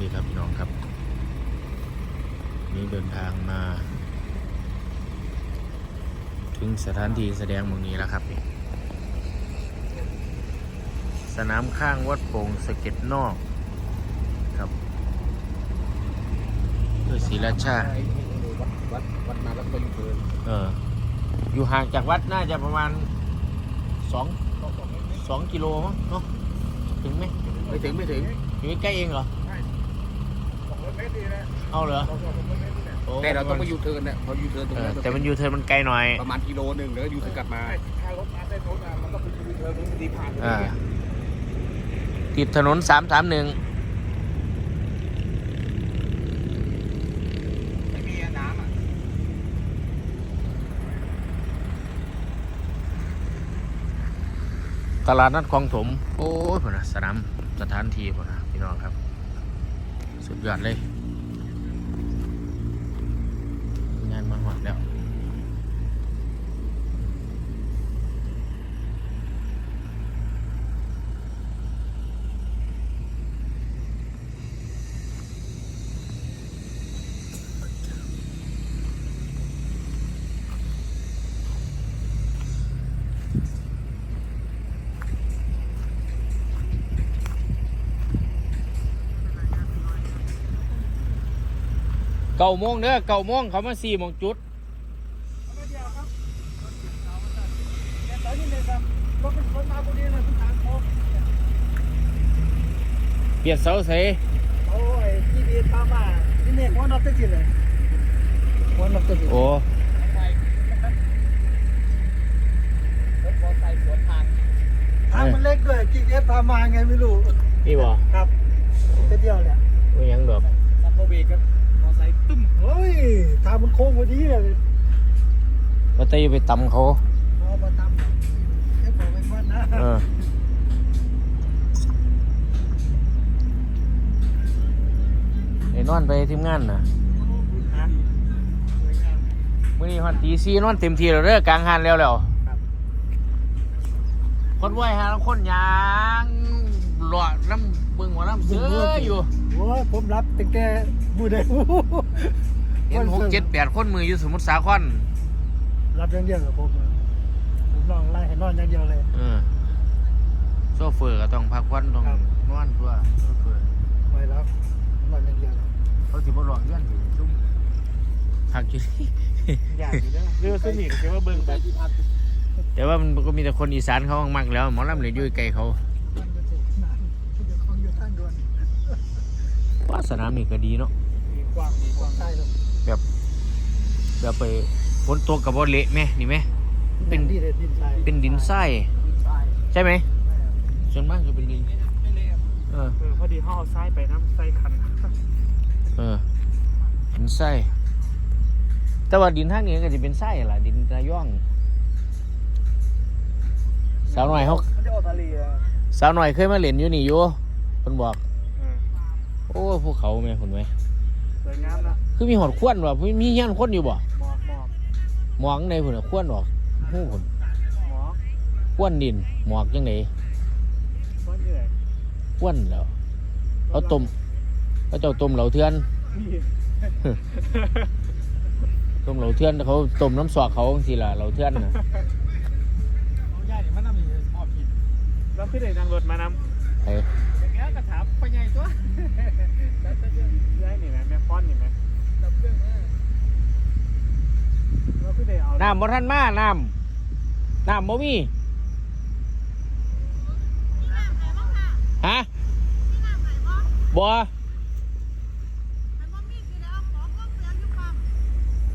ดีครับพี่น้องครับ นี่เดินทางมา ถึงสถานที่แสดงเมืองนี้แล้วครับนี่สนามข้างวัดโป่งสะเก็ดนอกครับเพื่อศรีราชาวัดวัดวัดมาแล้วก็ยูเทิร์นเออ อยู่ห่างจากวัดน่าจะประมาณสองสองกิโลมั้งเนาะถึงไหมไม่ถึงไม่ถึงอยู่ใกล้เองเหรอ เอาเหรอโแต่เราต้องไปยูเทิร์นเนี่ยพอยูเทิร์นตรงเออนั้นแต่มันยูเทิร์นมันไกลหน่อย ประมาณกิโลหนึ่งแล้วก็ยูเทิร์นกลับมาถ้ารถมาได้รถมามันต้องไปยูเทิร์นตรงดีผ่านอ่าติดถนนสามสามหนึ่งไม่มีน้ำอะตลาดนัดคลองถม โอ้ยพอนะสนามสถานที่พอนะพี่น้องครับ สุดยอดเลย มาหอดแล้ว เก้าโมงเด้อเก้าโมงเขามาสี่โมงจุดเปลี่ยนเสาเสโอ้ยที่ดีตามมาที่นี่หัวนับได้กี่เลยหัวนับได้กี่โอ้รถมอเตอร์ไซค์สวนทางทางมันเล็กด้วยกี่เอฟพามาไงไม่รู้นี่บ่ครับไปเที่ยวเนี่ยไม่ยังดอกซัมโบเบรกครับมอเตอร์ไซค์ตึ้มเฮ้ยทางมันโค้งพอดีเลยว่าแต่อยู่ไปตำเขาเอามาทำเอฟบอกไม่พ้นนะเออไอ้นอนไปทีมงานน่ะฮะสวยงามมื่อนี้ฮอนตีซีนอนเต็มทีแล้วเด้อกลางหันแล้วแล้วครับคนไหวฮะแล้วคนยาง หลอดน้ำเบิ่งหัวน้ำเสืออยู่โอ้ยผมรับตั้งแต่บูได้เห็นหกเจ็ดแปดคนมืออยู่สมุทรสาครรับอย่างเดียวกับผมผมลองไล่ให้นอนอย่างเดียวเลยเออโซเฟอร์ก็ต้องพักวันต้องครับนอนตัวโซเฟอร์ไว้รับนอนอย่างเดียวเลยเขาสิบ่ร้องเรียนอยู่ซุ่มพักอยู่นี่อยากอยู่ด้วยเรือสนิทแค่ว่าเบิ่งไปแบบที่พักแต่ว่ามันก็มีแต่คนอีสานเขามักๆแล้วหมอลำเลยอยู่ไกลเขา มันก็ถูกนานที่จะคล้องอยู่ทางด่วน ว่าสนามนี่ก็ดีเนาะมีกว้างมีกว้างใช่ครับแบบไปฝนตกกับบ่เละไหมนี่ไหมเป็นที่เด็ดดินทรายเป็นดินทรายใช่ใช่ไหมส่วนมากจะเป็นดินไม่เละครับเออเออพอดีเขาเอาทรายไปน้ำทรายขันเออดินทรายแต่ว่าดินทางนี้ก็จะเป็นทรายล่ะดินระย่องสาวหน่อยเขาเขาจะออกทะเลอะสาวหน่อยเคยมาเล่นอยู่นี่อยู่เพิ่นบอก โอ้ภูเขาแม่คุณไหมสวยงามนะคือมีหอดควนว่ะมีเฮียนคนอยู่บ่หมอกหมอกหมอกในพุ่นน่ะควนออกหู้พุ่นหมอกควนดินหมอกจังไดก้อนเหนื่อยควนแล้วเขาต้มเขาเจ้าต้มเหลาเทือนต้มเหลาเทือนเขาต้มน้ำสอกเขาจังซี่ล่ะเหลาเทือนน่ะเอาย่านี่มันน้ำมีหอบผิดแล้วพี่เดนนั่งรถมานำไอ้ ตัวแล้วก็เรื่องย้ายนี่ไหมแม่ฟ้อนนี่ไหมดับเครื่องนะแล้วพี่เดนเอาน้ำบ่ทันมาน้ำน้ำบ่มีฮะบ่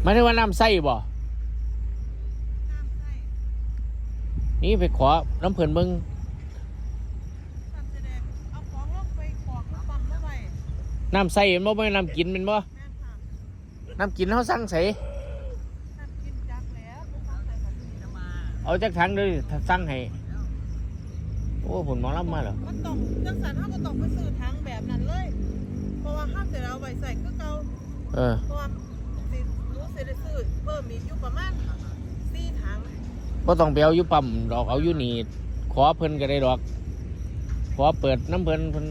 หมายถึงว่าน้ำใส่บ่นี่ไปขอน้ำเพิ่นเบิ่ง น้ำใส่แมันบ่แม่นน้ำกินแมันบ่น้ำกินเฮาสั่งใส่เอาจักถังเด้อสั่งให้โอ้ผลหมอลำมาเหรอมันต้องจังสันเขาก็ต้องไปซื้อถังแบบนั้นเลย เพราะว่าห้ามเสร็จแล้วเอาไว้ใส่คือเก่าเออเพราะว่าสิรู้สิได้ซื้อเพิ่มอีกอยู่ประมาณสี่ถังบ่ต้องไปเอาอยู่ปั๊มดอกเอาอยู่นี่ขอเพิ่นก็ได้ดอก ขอเปิดน้ำเพิ่นเพิ่น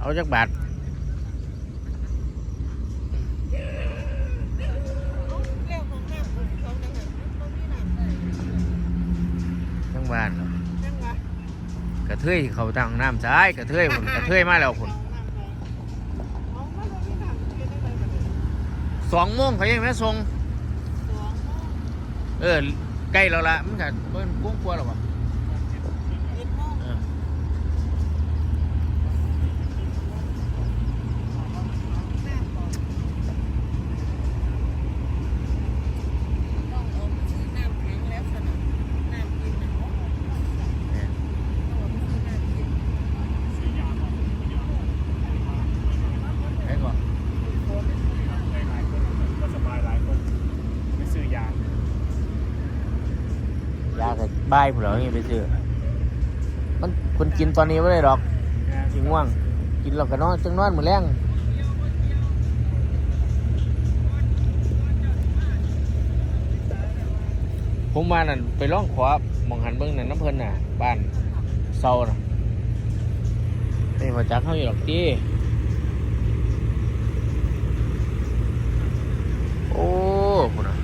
เอาจักบาท บ้านเนาะจังหวะกระเทยเขาตั้งน้ำซ้ายกระเทยพุ่นกระเทยมาแล้วพุ่นเอามาลงที่ทางเฮ็ดได้ไหมบัดนี้สองโมงเขายังไม่ส่งสองโมงเออใกล้แล้วละมันก็เพิ่นกุ้งกลัวหรอวะ เอ็ดโมง เออ แม่บอกต้องเอาไปซื้อน้ำแข็งแล้วสนะน้ำกินน่ะต้องเอาไปซื้อน้ำกิน ไอ้ก่อน หลายคนก็สบายหลายคนไปซื้อยายากั บายผู้เหล่านี้ไปซื้อ มันคนกินตอนนี้ไม่ได้หรอกยิงง่วง กินแล้วก็นอนจังนอนมือแรงผมมานั่นไปร้องขอหมองหันเบิ้งนั่นน้ำเพลินน่ะ บ้านเซาน่ะนี่มาจักเขาอยู่หรอกจีโอ้พุ่นะ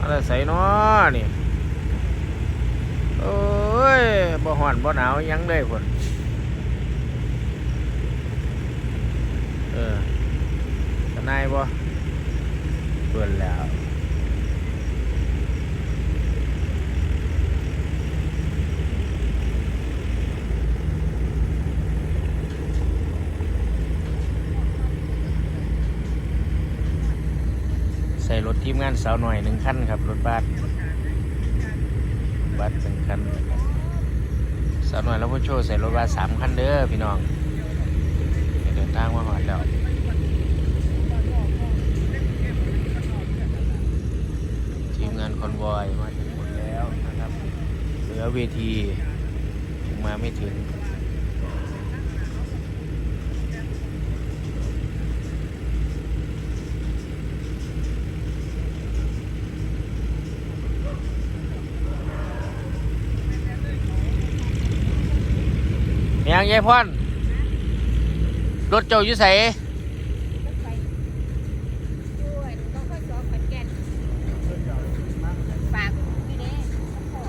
อะไรใส่น้อนี่ อ้ยบ่ฮ้อนบ่หนาวยังเลยพุ่นเออทนายบ่เปิดแล้วใส่รถทีมงานสาวหน่อยหนึ่งคันครับ รถบัส บัสหนึ่งคันสาวหน่อยแล้วผู้โชว์ใส่รถบัสสามคันเด้อพี่น้องเดินทางมาหอดแล้วทีมงานคอนวอยมาถึงหมดแล้วนะครับเหลือเวทียังมาไม่ถึง ยังยายพ่อนรถเจ้าอยู่ใสด้วยต้องค่อยซ้อมขอนแก่นฝากพี่เด้พ่อ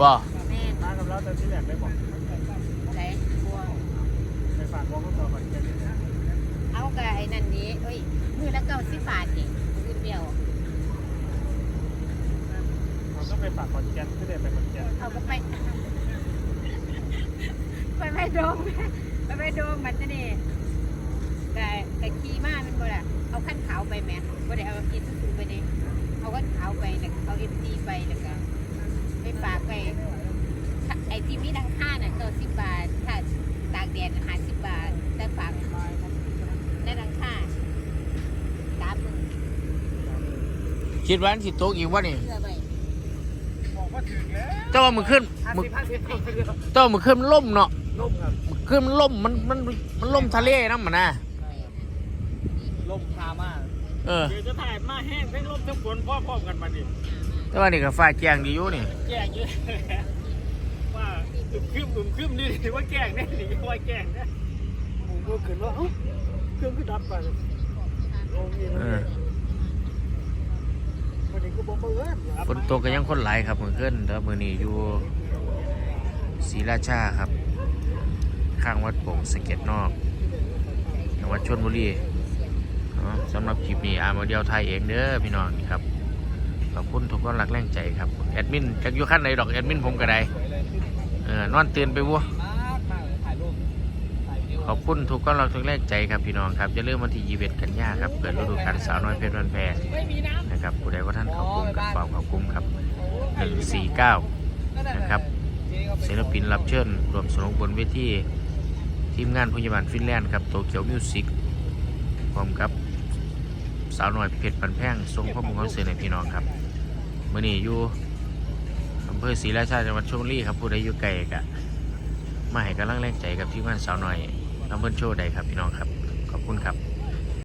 บ่แม่มากับเราแต่ที่แหลกได้บอกไหนบัวไปฝากวงเขาต่อก่อนแค่นี้เอากระไอ้นั่นนี้เอ้ยมือละเก้าสิบบาทเองมือเดียวเราต้องไปฝากขอนแก่นที่เด็ไปขอนแก่นเอาก็ไปไปไป โดมไปไปโดมมันจะนี่แต่แต่ขี่มาเป็นบ่ละเอาขั้นขาวไปแม่บ่ได้เอากินสูงไปนี่เอาขั้นขาวไปแล้วเอาเอ็มดีไปแล้วก็ไปฝากไปไอ้ที่มีดังค่าน่ะเก้าสิบบาทถ้าตากแดดห้าสิบบาทแต่ฝากในดังค่าสามหมื่นคิดว่าอันสิตกอีกวะนี่เพื่อไปบอกว่าถึงแล้วเจ้าว่ามือขึ้นห้ามือสิบห้าสิบห้าสิบเจ้าว่ามือขึ้นมันล่มเนาะ ล่มครับมือขึ้นมันล่มมันมันมันล่มทะเลน้ำมันนะล่มคามากเออเดี๋ยวจะถ่ายมาแห้งทั้งล่มทั้งฝนพร้อมๆกันมาดิแต่ว่านี่ก็ฟ้าแจ้งดีอยู่นี่แกล้งเยอะว่าอึมครึมอึมครึมนี่ว่าแกล้งแน่หรือว่าแกล้งนะผมก็ขึ้นว่าเอ้าเครื่องก็ดับไปโอ้ยเออวันนี้ก็บอกว่าเออฝนตกก็ยังคนหลายครับมือขึ้นแต่มือนี้อยู่ศรีราชาครับ ข้างวัดโป่งสะเก็ดนอกจังหวัดชลบุรีเนาะสำหรับคลิปนี้อามาเดียวไทยเองเด้อพี่น้องครับขอบคุณทุกคนรักแรงใจครับแอดมินจักอยู่ขั้นไหนดอกแอดมินผมก็ได้เออนอนเตื่นไปวัวขอบคุณทุกคนรักทุกแรงใจครับพี่น้องครับจะเริ่มวันที่ยีเวกันยาครับเปิดฤดูกาลสาวน้อยเพชรวันแพงนะครับผู้ใดว่าท่านเขาคุ้มกับความเขาคุ้มครับหนึ่งสี่เก้านะครับศิลปินรับเชิญรวมสนุกบนเวที ทีมงานพยาบาลฟินแลนด์ครับโตเกียวมิวสิกพร้อมกับสาวน้อยเพชรปันแพงทรงข้อมูลคอนเสิร์ตในพี่น้องครับเมื่อนี้อยู่อำเภอศรีราชาจังหวัดชลบุรีครับผู้ใดอยู่ไกลกะมาให้กำลังแรงใจกับทีมงานสาวน้อยลำเพิ่นโชว์ใดครับพี่น้องครับ ขอบคุณครับ